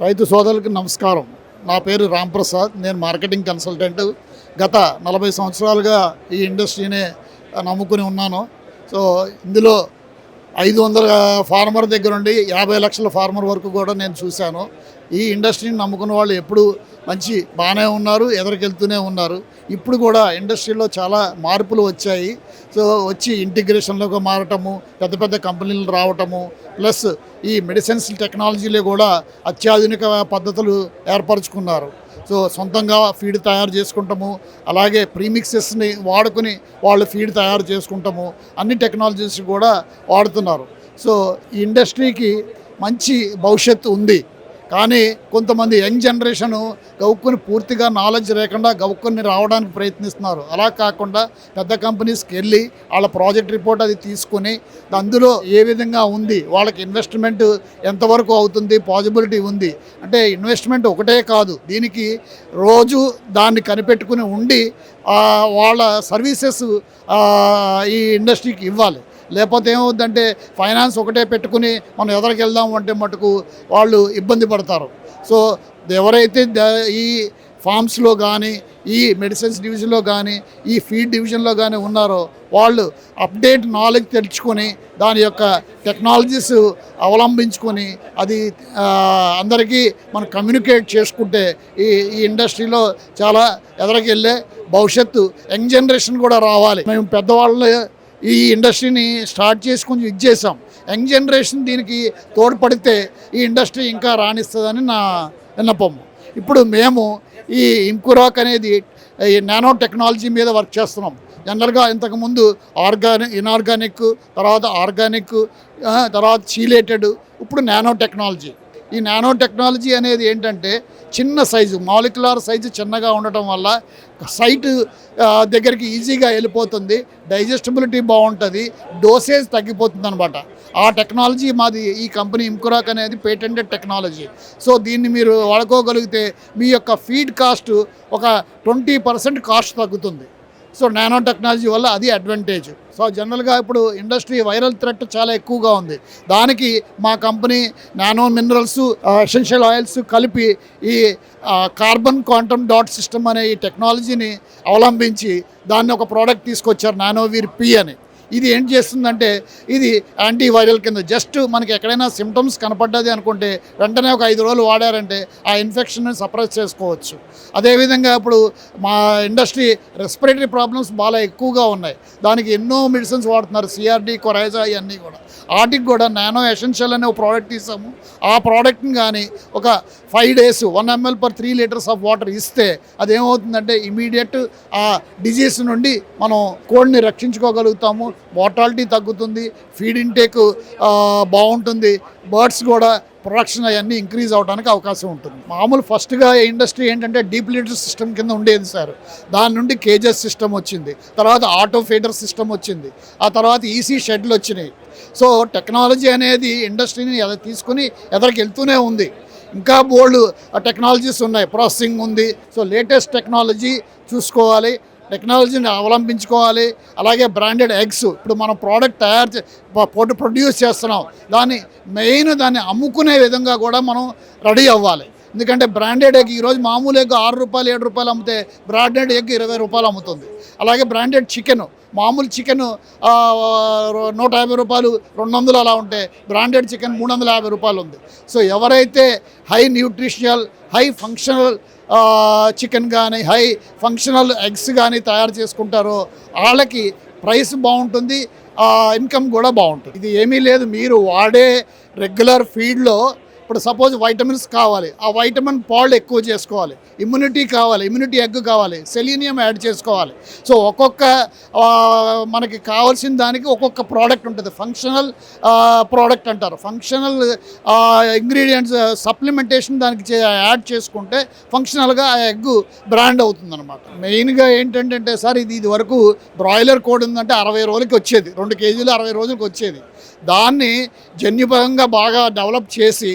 రైతు సోదరులకు నమస్కారం. నా పేరు రాంప్రసాద్. నేను మార్కెటింగ్ కన్సల్టెంట్. గత నలభై సంవత్సరాలుగా ఈ ఇండస్ట్రీనే నమ్ముకుని ఉన్నాను. సో ఇందులో ఐదు వందల ఫార్మర్ దగ్గర నుండి యాభై లక్షల ఫార్మర్ వరకు కూడా నేను చూశాను. ఈ ఇండస్ట్రీని నమ్ముకున్న వాళ్ళు ఎప్పుడు మంచి బాగానే ఉన్నారు ఎదరికెళ్తూనే ఉన్నారు. ఇప్పుడు కూడా ఇండస్ట్రీలో చాలా మార్పులు వచ్చాయి. సో వచ్చి ఇంటిగ్రేషన్లోకి మారటము పెద్ద పెద్ద కంపెనీలు రావటము ప్లస్ ఈ మెడిసిన్స్ టెక్నాలజీలో కూడా అత్యాధునిక పద్ధతులు ఏర్పరచుకున్నారు. సో సొంతంగా ఫీడ్ తయారు చేసుకుంటాము. అలాగే ప్రీమిక్సెస్ని వాడుకుని వాళ్ళు ఫీడ్ తయారు చేసుకుంటాము. అన్ని టెక్నాలజీస్ కూడా వాడుతున్నారు. సో ఈ ఇండస్ట్రీకి మంచి భవిష్యత్తు ఉంది. కానీ కొంతమంది యంగ్ జనరేషను గౌక్కుని పూర్తిగా నాలెడ్జ్ లేకుండా గౌక్కుని రావడానికి ప్రయత్నిస్తున్నారు. అలా కాకుండా పెద్ద కంపెనీస్కి వెళ్ళి వాళ్ళ ప్రాజెక్ట్ రిపోర్ట్ అది తీసుకుని అందులో ఏ విధంగా ఉంది వాళ్ళకి ఇన్వెస్ట్మెంట్ ఎంతవరకు అవుతుంది పాజిబిలిటీ ఉంది. అంటే ఇన్వెస్ట్మెంట్ ఒకటే కాదు దీనికి రోజు దాన్ని కనిపెట్టుకుని ఉండి వాళ్ళ సర్వీసెస్ ఈ ఇండస్ట్రీకి ఇవ్వాలి. లేకపోతే ఏమవుద్దంటే ఫైనాన్స్ ఒకటే పెట్టుకుని మనం ఎదరికి వెళ్దాం అంటే మటుకు వాళ్ళు ఇబ్బంది పడతారు. సో ఎవరైతే ఈ ఫార్మ్స్లో కానీ ఈ మెడిసిన్స్ డివిజన్లో కానీ ఈ ఫీడ్ డివిజన్లో కానీ ఉన్నారో వాళ్ళు అప్డేట్ నాలెడ్జ్ తెచ్చుకొని దాని యొక్క టెక్నాలజీస్ అవలంబించుకొని అది అందరికీ మనం కమ్యూనికేట్ చేసుకుంటే ఈ ఈ ఇండస్ట్రీలో చాలా ఎదరికి వెళ్ళే భవిష్యత్తు యంగ్ జనరేషన్ కూడా రావాలి. మేము పెద్దవాళ్ళు ఈ ఇండస్ట్రీని స్టార్ట్ చేసి కొంచెం ఇది చేసాం యంగ్ జనరేషన్ దీనికి తోడ్పడితే ఈ ఇండస్ట్రీ ఇంకా రాణిస్తుందని నా విన్నపం. ఇప్పుడు మేము ఈ ఇంకురాక్ అనేది ఈ నానో టెక్నాలజీ మీద వర్క్ చేస్తున్నాం. జనరల్గా ఇంతకుముందు ఆర్గానిక్ ఇనార్గానిక్ తర్వాత ఆర్గానిక్ తర్వాత చీలేటెడ్ ఇప్పుడు నానో టెక్నాలజీ. ఈ నానో టెక్నాలజీ అనేది ఏంటంటే చిన్న సైజు మాలిక్యులర్ సైజు చిన్నగా ఉండటం వల్ల సైట్ దగ్గరికి ఈజీగా వెళ్ళిపోతుంది డైజెస్టబిలిటీ బాగుంటుంది డోసేజ్ తగ్గిపోతుంది అనమాట ఆ టెక్నాలజీ మాది ఈ కంపెనీ ఇంకురాక్ అనేది పేటెంటెడ్ టెక్నాలజీ. సో దీన్ని మీరు వాడుకోగలిగితే మీ యొక్క ఫీడ్ కాస్ట్ ఒక ట్వంటీ పర్సెంట్ కాస్ట్ తగ్గుతుంది. సో నానో టెక్నాలజీ వల్ల అది అడ్వాంటేజ్ సో జనరల్గా ఇప్పుడు ఇండస్ట్రీ వైరల్ థ్రెట్ చాలా ఎక్కువగా ఉంది. దానికి మా company nano minerals essential oils కలిపి ఈ కార్బన్ క్వాంటమ్ డాట్ సిస్టమ్ అనే ఈ టెక్నాలజీని అవలంబించి దాన్ని ఒక ప్రోడక్ట్ తీసుకొచ్చారు నానోవీర్ పి అని. ఇది ఏం చేస్తుందంటే ఇది యాంటీవైరల్ కింద జస్ట్ మనకి ఎక్కడైనా సిమ్టమ్స్ కనపడ్డది అనుకుంటే వెంటనే ఒక ఐదు రోజులు వాడారంటే ఆ ఇన్ఫెక్షన్ని సప్రెస్ చేసుకోవచ్చు. అదేవిధంగా ఇప్పుడు మా ఇండస్ట్రీ రెస్పిరేటరీ ప్రాబ్లమ్స్ బాగా ఎక్కువగా ఉన్నాయి. దానికి ఎన్నో మెడిసిన్స్ వాడుతున్నారు సిఆర్డి కొరైజా ఇవన్నీ కూడా. వాటికి కూడా నానో ఎసెన్షియల్ అనే ఒక ప్రోడక్ట్ ఇస్తాము ఆ ప్రోడక్ట్ని కానీ ఒక five days one ML per three litres of water ఇస్తే అదేమవుతుందంటే ఇమీడియట్ ఆ డిజీజ్ నుండి మనం కోడ్ని రక్షించుకోగలుగుతాము. మోర్టాలిటీ తగ్గుతుంది ఫీడ్ ఇంటేక్ బాగుంటుంది. బర్డ్స్ కూడా ప్రొడక్షన్ అవన్నీ ఇంక్రీజ్ అవడానికి అవకాశం ఉంటుంది. మామూలు ఫస్ట్గా ఇండస్ట్రీ ఏంటంటే డీప్ లీటర్ సిస్టమ్ కింద ఉండేది సార్ దాని నుండి కేజెస్ సిస్టమ్ వచ్చింది. తర్వాత ఆటో ఫీడర్ సిస్టమ్ వచ్చింది. ఆ తర్వాత ఈసీ షెడ్లు వచ్చినాయి. సో టెక్నాలజీ అనేది ఇండస్ట్రీని ఎద తీసుకుని ఎదరికెళ్తూనే ఉంది. ఇంకా బోల్డ్ టెక్నాలజీస్ ఉన్నాయి. ప్రాసెసింగ్ ఉంది. సో లేటెస్ట్ టెక్నాలజీ చూసుకోవాలి. టెక్నాలజీని అవలంబించుకోవాలి. అలాగే బ్రాండెడ్ ఎగ్స్. ఇప్పుడు మనం ప్రోడక్ట్ తయారు చే పొట్టు ప్రొడ్యూస్ చేస్తున్నాం. దాన్ని మెయిన్ దాన్ని అమ్ముకునే విధంగా కూడా మనం రెడీ అవ్వాలి. ఎందుకంటే బ్రాండెడ్ ఎగ్ ఈరోజు మామూలు ఎగ్ ఆరు రూపాయలు ఏడు రూపాయలు అమ్మితే బ్రాండెడ్ ఎగ్ ఇరవై రూపాయలు అమ్ముతుంది. అలాగే బ్రాండెడ్ చికెన్ మామూలు చికెన్ నూట యాభై రూపాయలు రెండు వందలు అలా ఉంటే బ్రాండెడ్ చికెన్ మూడు వందల యాభై రూపాయలు ఉంది. సో ఎవరైతే high nutritional high functional chicken కానీ హై ఫంక్షనల్ ఎగ్స్ కానీ తయారు చేసుకుంటారో వాళ్ళకి ప్రైస్ బాగుంటుంది ఇన్కమ్ కూడా బాగుంటుంది. ఇది ఏమీ లేదు మీరు వాడే రెగ్యులర్ ఫీడ్లో ఇప్పుడు సపోజ్ వైటమిన్స్ కావాలి. ఆ వైటమిన్ పాళ్ళు ఎక్కువ చేసుకోవాలి. ఇమ్యూనిటీ కావాలి. ఇమ్యూనిటీ ఎగ్ కావాలి. సెలీనియం యాడ్ చేసుకోవాలి. సో ఒక్కొక్క మనకి కావాల్సిన దానికి ఒక్కొక్క ప్రోడక్ట్ ఉంటుంది. ఫంక్షనల్ ప్రోడక్ట్ అంటారు. ఫంక్షనల్ ఇంగ్రీడియంట్స్ సప్లిమెంటేషన్ దానికి చే- యాడ్ చేసుకుంటే ఫంక్షనల్గా ఆ ఎగ్ బ్రాండ్ అవుతుంది అనమాట మెయిన్గా ఏంటంటే సార్ ఇది ఇది వరకు బ్రాయిలర్ కోడ్ ఉందంటే అరవై రోజులకి వచ్చేది. రెండు కేజీలు అరవై రోజులకి వచ్చేది. దాన్ని జన్యుపరంగా బాగా డెవలప్ చేసి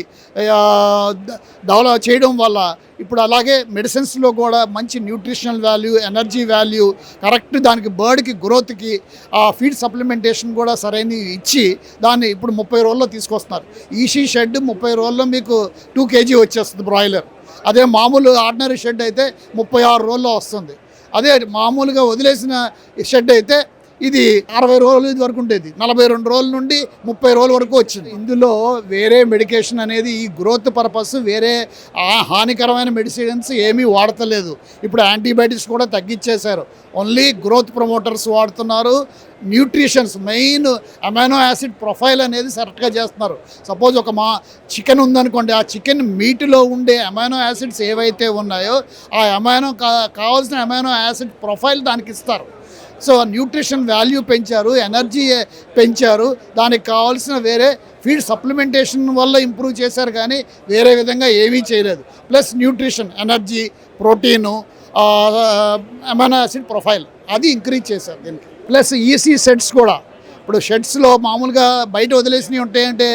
డెవలప్ చేయడం వల్ల ఇప్పుడు అలాగే మెడిసిన్స్లో కూడా మంచి nutritional value energy value correct దానికి బర్డ్కి గ్రోత్కి ఆ ఫీడ్ సప్లిమెంటేషన్ కూడా సరైన ఇచ్చి దాన్ని ఇప్పుడు ముప్పై రోజుల్లో తీసుకొస్తున్నారు. ఈసీ షెడ్ ముప్పై రోజుల్లో మీకు టూ కేజీ వచ్చేస్తుంది బ్రాయిలర్. అదే మామూలు ఆర్డినరీ షెడ్ అయితే ముప్పై ఆరు రోజుల్లో వస్తుంది. అదే మామూలుగా వదిలేసిన షెడ్ అయితే ఇది అరవై రోజుల వరకు ఉండేది. నలభై రెండు రోజుల నుండి ముప్పై రోజుల వరకు వచ్చింది. ఇందులో వేరే మెడికేషన్ అనేది ఈ గ్రోత్ పర్పస్ వేరే ఆ హానికరమైన మెడిసిన్స్ ఏమీ వాడతలేదు. ఇప్పుడు యాంటీబయాటిక్స్ కూడా తగ్గించేశారు ఓన్లీ గ్రోత్ ప్రమోటర్స్ వాడుతున్నారు. Nutritions main amino acid profile అనేది కరెక్ట్గా చేస్తున్నారు. సపోజ్ ఒక మా చికెన్ ఉందనుకోండి ఆ చికెన్ మీట్లో ఉండే అమైనో యాసిడ్స్ ఏవైతే ఉన్నాయో ఆ అమైనో కా కావాల్సిన అమైనో యాసిడ్ ప్రొఫైల్ దానికి ఇస్తారు. సో న్యూట్రిషన్ వాల్యూ పెంచారు ఎనర్జీ పెంచారు. దానికి కావాల్సిన వేరే ఫీడ్ సప్లిమెంటేషన్ వల్ల ఇంప్రూవ్ చేశారు కానీ వేరే విధంగా ఏమీ చేయలేదు. Plus nutrition energy protein amino acid profile అది ఇంక్రీజ్ చేశారు దీనికి. ప్లస్ ఈసీ సెట్స్ కూడా. ఇప్పుడు షెడ్స్లో మామూలుగా బయట వదిలేసినవి ఉంటాయంటే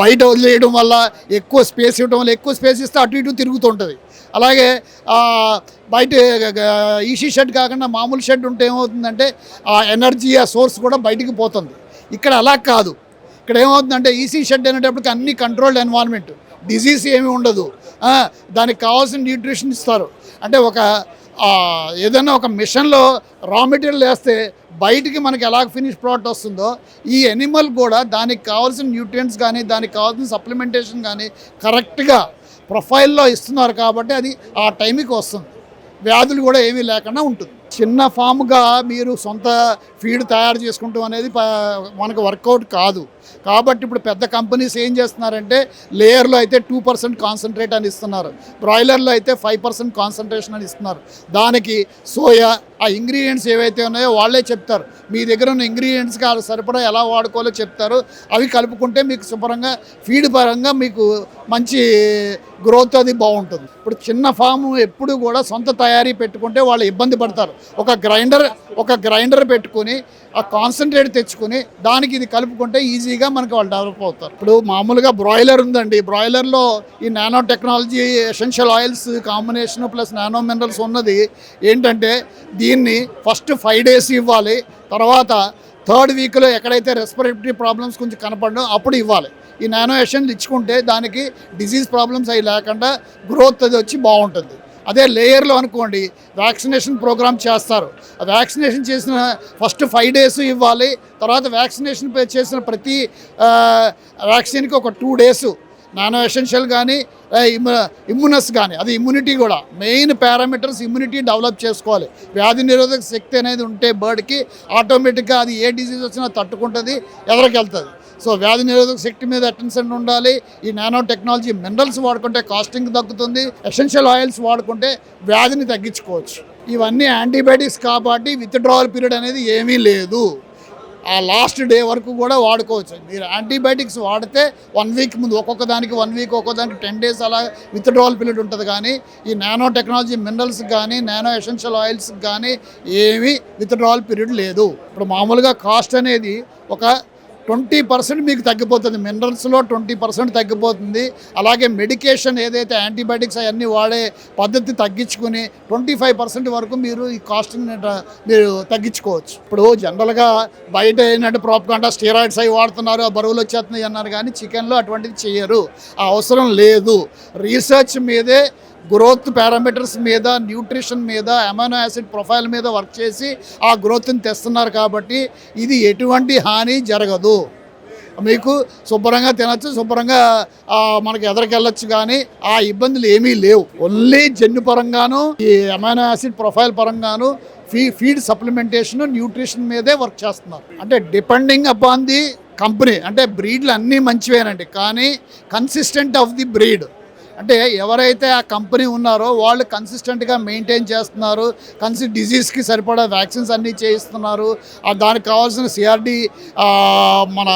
బయట వదిలేయడం వల్ల ఎక్కువ స్పేస్ ఇవ్వడం వల్ల ఎక్కువ స్పేస్ ఇస్తే అటు ఇటు తిరుగుతుంటుంది అలాగే బయట ఈసీ షెడ్ కాకుండా మామూలు షెడ్ ఉంటే ఏమవుతుందంటే ఆ ఎనర్జీ ఆ సోర్స్ కూడా బయటికి పోతుంది. ఇక్కడ అలా కాదు. ఇక్కడ ఏమవుతుందంటే ఈసీ షెడ్ అనేటప్పటికి అన్ని కంట్రోల్డ్ ఎన్వైర్న్మెంట్ డిజీజ్ ఏమీ ఉండదు. దానికి కావాల్సిన న్యూట్రిషన్ ఇస్తారు. అంటే ఒక ఏదైనా ఒక మిషన్లో రా మెటీరియల్ వేస్తే బయటికి మనకి ఎలా ఫినిష్ ప్రోడక్ట్ వస్తుందో ఈ ఎనిమల్ కూడా దానికి కావాల్సిన న్యూట్రియంట్స్ కానీ దానికి కావాల్సిన సప్లిమెంటేషన్ కానీ కరెక్ట్గా ప్రొఫైల్లో ఇస్తున్నారు కాబట్టి అది ఆ టైంకి వస్తుంది. వ్యాధులు కూడా ఏమీ లేకుండా ఉంటుంది. చిన్న ఫామ్గా మీరు సొంత ఫీడ్ తయారు చేసుకుంటాం అనేది మనకు వర్కౌట్ కాదు. కాబట్టి ఇప్పుడు పెద్ద కంపెనీస్ ఏం చేస్తున్నారంటే లేయర్లో అయితే టూ పర్సెంట్ కాన్సన్ట్రేట్ అని ఇస్తున్నారు. బ్రాయిలర్లో అయితే ఫైవ్ పర్సెంట్ కాన్సన్ట్రేషన్ అని ఇస్తున్నారు. దానికి సోయా ఆ ఇంగ్రీడియంట్స్ ఏవైతే ఉన్నాయో వాళ్ళే చెప్తారు. మీ దగ్గర ఉన్న ఇంగ్రీడియంట్స్కి వాళ్ళు సరిపడా ఎలా వాడుకోవాలో చెప్తారు. అవి కలుపుకుంటే మీకు శుభ్రంగా ఫీడ్ పరంగా మీకు మంచి గ్రోత్ అది బాగుంటుంది. ఇప్పుడు చిన్న ఫామ్ ఎప్పుడు కూడా సొంత తయారీ పెట్టుకుంటే వాళ్ళు ఇబ్బంది పడతారు. ఒక గ్రైండర్ ఒక గ్రైండర్ పెట్టుకుని ఆ కాన్సన్ట్రేట్ తెచ్చుకుని దానికి ఇది కలుపుకుంటే ఈజీగా మనకి వాళ్ళు డెవలప్ అవుతారు. ఇప్పుడు మామూలుగా బ్రాయిలర్ ఉందండి. బ్రాయిలర్లో ఈ nano technology essential oils combination plus nano minerals ఉన్నది. ఏంటంటే దీన్ని ఫస్ట్ ఫైవ్ డేస్ ఇవ్వాలి. తర్వాత థర్డ్ వీక్లో ఎక్కడైతే రెస్పిరేటరీ ప్రాబ్లమ్స్ కొంచెం కనపడడం అప్పుడు ఇవ్వాలి. ఈ నానో ఎషన్లు ఇచ్చుకుంటే దానికి డిసీజ్ ప్రాబ్లమ్స్ అవి లేకుండా గ్రోత్ అది వచ్చి బాగుంటుంది. అదే లేయర్లో అనుకోండి వ్యాక్సినేషన్ ప్రోగ్రామ్ చేస్తారు. ఆ వ్యాక్సినేషన్ చేసిన ఫస్ట్ ఫైవ్ డేస్ ఇవ్వాలి తర్వాత వ్యాక్సినేషన్ పే- చేసిన ప్రతి వ్యాక్సిన్కి ఒక టూ డేస్. నానో ఎసెన్షియల్ కానీ ఇమ్యూనస్ కానీ అది ఇమ్యూనిటీ కూడా. మెయిన్ పారామీటర్స్ ఇమ్యూనిటీ డెవలప్ చేసుకోవాలి. వ్యాధి నిరోధక శక్తి అనేది ఉంటే బర్డ్కి ఆటోమేటిక్గా అది ఏ డిసీజ్ వచ్చినా తట్టుకుంటుంది ఎదరికెళ్తుంది. సో వ్యాధి నిరోధక శక్తి మీద అటెన్షన్ ఉండాలి. ఈ నానో టెక్నాలజీ మినరల్స్ వాడుకుంటే కాస్టింగ్ తగ్గుతుంది. ఎసెన్షియల్ ఆయిల్స్ వాడుకుంటే వ్యాధిని తగ్గించుకోవచ్చు. ఇవన్నీ యాంటీబయాటిక్స్ కాబట్టి విత్డ్రావల్ పీరియడ్ అనేది ఏమీ లేదు. ఆ లాస్ట్ డే వరకు కూడా వాడుకోవచ్చు. మీరు యాంటీబయాటిక్స్ వాడితే వన్ వీక్ ముందు ఒక్కొక్క దానికి వన్ వీక్ ఒక్కొక్క దానికి టెన్ డేస్ అలా విత్డ్రావల్ పీరియడ్ ఉంటుంది కానీ ఈ నానో టెక్నాలజీ మినరల్స్ కానీ నానో ఎసెన్షియల్ ఆయిల్స్ కానీ ఏమీ విత్డ్రావల్ పీరియడ్ లేదు. ఇప్పుడు మామూలుగా కాస్ట్ అనేది ఒక ట్వంటీ పర్సెంట్ మీకు తగ్గిపోతుంది. మినరల్స్లో ట్వంటీ పర్సెంట్ తగ్గిపోతుంది. అలాగే మెడికేషన్ ఏదైతే యాంటీబయాటిక్స్ అవన్నీ వాడే పద్ధతి తగ్గించుకుని ట్వంటీ ఫైవ్ పర్సెంట్ వరకు మీరు ఈ కాస్ట్ని మీరు తగ్గించుకోవచ్చు. ఇప్పుడు జనరల్గా బయట ఏంటంటే ప్రాపకాండా స్టీరాయిడ్స్ అవి వాడుతున్నారు ఆ బరువులు వచ్చేస్తున్నాయి అన్నారు కానీ చికెన్లో అటువంటిది చేయరు. ఆ అవసరం లేదు. రీసెర్చ్ మీదే గ్రోత్ పారామీటర్స్ మీద న్యూట్రిషన్ మీద అమైనో యాసిడ్ ప్రొఫైల్ మీద వర్క్ చేసి ఆ గ్రోత్ని తెస్తున్నారు కాబట్టి ఇది ఎటువంటి హాని జరగదు. మీకు శుభ్రంగా తినచ్చు శుభ్రంగా మనకి ఎదరికెళ్ళచ్చు కానీ ఆ ఇబ్బందులు ఏమీ లేవు. ఓన్లీ జన్యు పరంగాను ఈ అమైనో యాసిడ్ ప్రొఫైల్ పరంగాను ఫీ ఫీడ్ సప్లిమెంటేషన్ న్యూట్రిషన్ మీదే వర్క్ చేస్తున్నారు. అంటే డిపెండింగ్ అపాన్ ది కంపెనీ అంటే బ్రీడ్లు అన్నీ మంచివేనండి. కానీ కన్సిస్టెంట్ ఆఫ్ ది బ్రీడ్ అంటే ఎవరైతే ఆ కంపెనీ ఉన్నారో వాళ్ళు కన్సిస్టెంట్గా మెయింటైన్ చేస్తున్నారు కన్సి డిజీజ్కి సరిపడా వ్యాక్సిన్స్ అన్నీ చేయిస్తున్నారు. దానికి కావాల్సిన సిఆర్డి మన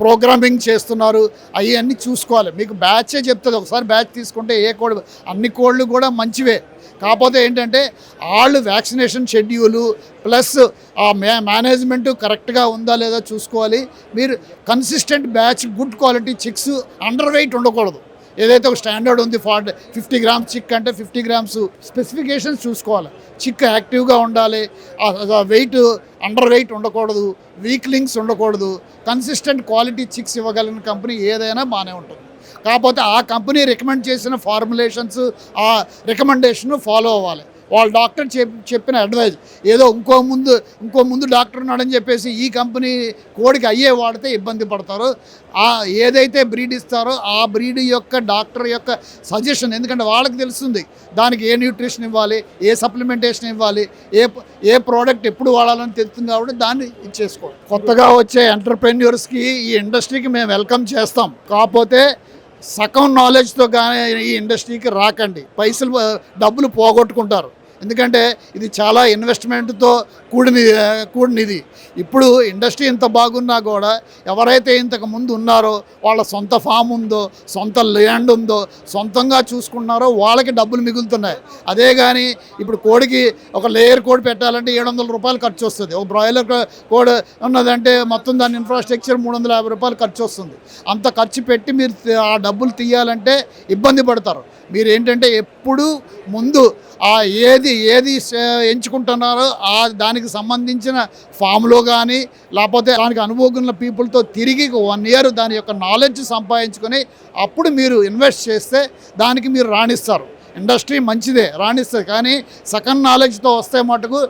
ప్రోగ్రామింగ్ చేస్తున్నారు. అవి అన్నీ చూసుకోవాలి. మీకు బ్యాచే చెప్తుంది. ఒకసారి బ్యాచ్ తీసుకుంటే ఏ కోడ్ అన్ని కోళ్ళు కూడా మంచివే. కాకపోతే ఏంటంటే వాళ్ళు వ్యాక్సినేషన్ షెడ్యూలు ప్లస్ ఆ మే మేనేజ్మెంట్ కరెక్ట్గా ఉందా లేదా చూసుకోవాలి. మీరు consistent batch good quality chicks under weight ఉండకూడదు. ఏదైతే ఒక స్టాండర్డ్ ఉంది ఫార్టీ ఫిఫ్టీ గ్రామ్స్ చిక్ అంటే ఫిఫ్టీ గ్రామ్స్ స్పెసిఫికేషన్స్ చూసుకోవాలి. చిక్ యాక్టివ్గా ఉండాలి వెయిట్ అండర్ వెయిట్ ఉండకూడదు వీక్లింగ్స్ ఉండకూడదు కన్సిస్టెంట్ క్వాలిటీ చిక్స్ ఇవ్వగలిగిన కంపెనీ ఏదైనా బాగానే ఉంటుంది. కాకపోతే ఆ కంపెనీ రికమెండ్ చేసిన ఫార్ములేషన్స్ ఆ రికమెండేషన్ ఫాలో అవ్వాలి. వాళ్ళ డాక్టర్ చెప్ చెప్పిన అడ్వైజ్. ఏదో ఇంకో ముందు ఇంకో ముందు డాక్టర్ ఉన్నాడని చెప్పేసి ఈ కంపెనీ కోడికి అయ్యే వాడితే ఇబ్బంది పడతారు. ఆ ఏదైతే బ్రీడ్ ఇస్తారో ఆ బ్రీడ్ యొక్క డాక్టర్ యొక్క సజెషన్ ఎందుకంటే వాళ్ళకి తెలుస్తుంది దానికి ఏ న్యూట్రిషన్ ఇవ్వాలి ఏ సప్లిమెంటేషన్ ఇవ్వాలి ఏ ఏ ప్రోడక్ట్ ఎప్పుడు వాడాలని తెలుస్తుంది కాబట్టి దాన్ని ఇచ్చేసుకోవాలి. కొత్తగా వచ్చే ఎంటర్ప్రెన్యూర్స్కి ఈ ఇండస్ట్రీకి మేము వెల్కమ్ చేస్తాం. కాకపోతే సగం నాలెడ్జ్తో కానీ ఈ ఇండస్ట్రీకి రాకండి. పైసలు డబ్బులు పోగొట్టుకుంటారు. ఎందుకంటే ఇది చాలా ఇన్వెస్ట్మెంట్తో కూడిన కూడినది. ఇప్పుడు ఇండస్ట్రీ ఇంత బాగున్నా కూడా ఎవరైతే ఇంతకు ముందు ఉన్నారో వాళ్ళ సొంత ఫామ్ ఉందో సొంత ల్యాండ్ ఉందో సొంతంగా చూసుకున్నారో వాళ్ళకి డబ్బులు మిగులుతున్నాయి. అదే కానీ ఇప్పుడు కోడికి ఒక లేయర్ కోడ్ పెట్టాలంటే ఏడు వందల రూపాయలు ఖర్చు వస్తుంది. ఒక బ్రాయిలర్ కోడ్ ఉన్నదంటే మొత్తం దాని ఇన్ఫ్రాస్ట్రక్చర్ మూడు వందల యాభై రూపాయలు ఖర్చు వస్తుంది. అంత ఖర్చు పెట్టి మీరు ఆ డబ్బులు తీయాలంటే ఇబ్బంది పడతారు. మీరు ఏంటంటే ఎప్పుడు ముందు ఆ ఏది ఏది ఎంచుకుంటున్నారో ఆ దానికి సంబంధించిన ఫామ్లో కానీ లేకపోతే దానికి అనుభవకున్న పీపుల్తో తిరిగి వన్ ఇయర్ దాని యొక్క నాలెడ్జ్ సంపాదించుకొని అప్పుడు మీరు ఇన్వెస్ట్ చేస్తే దానికి మీరు రాణిస్తారు. ఇండస్ట్రీ మంచిదే రాణిస్తుంది. కానీ సెకండ్ నాలెడ్జ్తో వస్తే మటుకు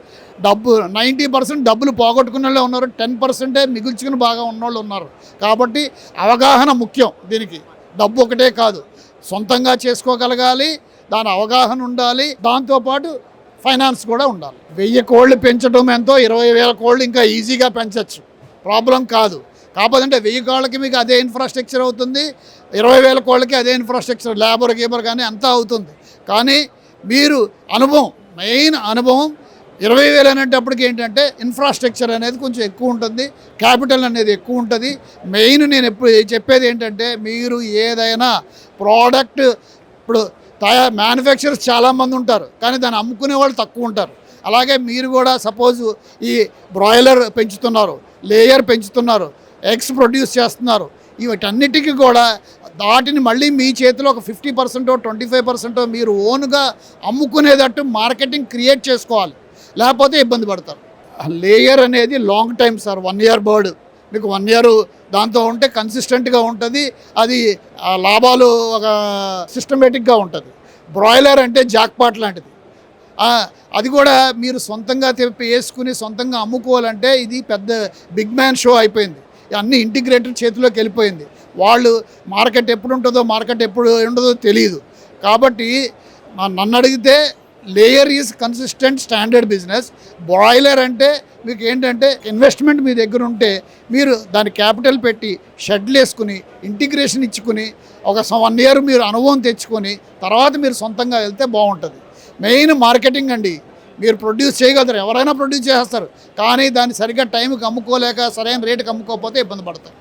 డబ్బు నైంటీ పర్సెంట్ డబ్బులు పోగొట్టుకున్న వాళ్ళే ఉన్నారు టెన్ పర్సెంటే మిగుల్చుకుని బాగా ఉన్నోళ్ళు ఉన్నారు. కాబట్టి అవగాహన ముఖ్యం దీనికి. డబ్బు ఒకటే కాదు. సొంతంగా చేసుకోగలగాలి దాని అవగాహన ఉండాలి దాంతోపాటు ఫైనాన్స్ కూడా ఉండాలి. వెయ్యి కోళ్ళు పెంచడం ఎంతో ఇరవై వేల కోళ్ళు ఇంకా ఈజీగా పెంచవచ్చు ప్రాబ్లం కాదు. కాకపోతే అంటే వెయ్యి కోళ్ళకి మీకు అదే ఇన్ఫ్రాస్ట్రక్చర్ అవుతుంది ఇరవై వేల కోళ్ళకి అదే ఇన్ఫ్రాస్ట్రక్చర్ లేబర్ గీబర్ కానీ అంతా అవుతుంది. కానీ మీరు అనుభవం మెయిన్ అనుభవం ఇరవై వేలు అనేటప్పటికి ఏంటంటే ఇన్ఫ్రాస్ట్రక్చర్ అనేది కొంచెం ఎక్కువ ఉంటుంది. క్యాపిటల్ అనేది ఎక్కువ ఉంటుంది. మెయిన్ నేను ఎప్పుడు చెప్పేది ఏంటంటే మీరు ఏదైనా ప్రోడక్ట్ ఇప్పుడు తయారు మ్యానుఫ్యాక్చరర్స్ చాలామంది ఉంటారు. కానీ దాన్ని అమ్ముకునే వాళ్ళు తక్కువ ఉంటారు. అలాగే మీరు కూడా సపోజ్ ఈ బ్రాయిలర్ పెంచుతున్నారు లేయర్ పెంచుతున్నారు ఎగ్స్ ప్రొడ్యూస్ చేస్తున్నారు. వీటన్నిటికీ కూడా వాటిని మళ్ళీ మీ చేతిలో ఒక ఫిఫ్టీ పర్సెంటో ట్వంటీ ఫైవ్ పర్సెంటో మీరు ఓన్గా అమ్ముకునేటట్టు మార్కెటింగ్ క్రియేట్ చేసుకోవాలి. లేకపోతే ఇబ్బంది పడతారు. లేయర్ అనేది long time sir one year bird. మీకు వన్ ఇయర్ దాంతో ఉంటే కన్సిస్టెంట్గా ఉంటుంది. అది లాభాలు ఒక సిస్టమేటిక్గా ఉంటుంది. బ్రాయిలర్ అంటే జాక్పాట్ లాంటిది. అది కూడా మీరు సొంతంగా తెప్పి వేసుకుని సొంతంగా అమ్ముకోవాలంటే ఇది పెద్ద బిగ్ మ్యాన్ షో అయిపోయింది. అన్ని ఇంటిగ్రేటెడ్ చేతిలోకి వెళ్ళిపోయింది. వాళ్ళు మార్కెట్ ఎప్పుడు ఉంటుందో మార్కెట్ ఎప్పుడు ఉండదో తెలియదు కాబట్టి నన్ను అడిగితే layer is consistent standard business. Boiler అంటే మీకు ఏంటంటే ఇన్వెస్ట్మెంట్ మీ దగ్గర ఉంటే మీరు దాని క్యాపిటల్ పెట్టి షెడ్లు వేసుకుని ఇంటిగ్రేషన్ ఇచ్చుకుని ఒక వన్ ఇయర్ మీరు అనుభవం తెచ్చుకొని తర్వాత మీరు సొంతంగా వెళ్తే బాగుంటుంది. మెయిన్ మార్కెటింగ్ అండి. మీరు ప్రొడ్యూస్ చేయగలరు. ఎవరైనా ప్రొడ్యూస్ చేస్తారు. కానీ దాన్ని సరిగ్గా టైంకి అమ్ముకోలేక సరైన రేటుకి అమ్ముకోకపోతే ఇబ్బంది పడతారు.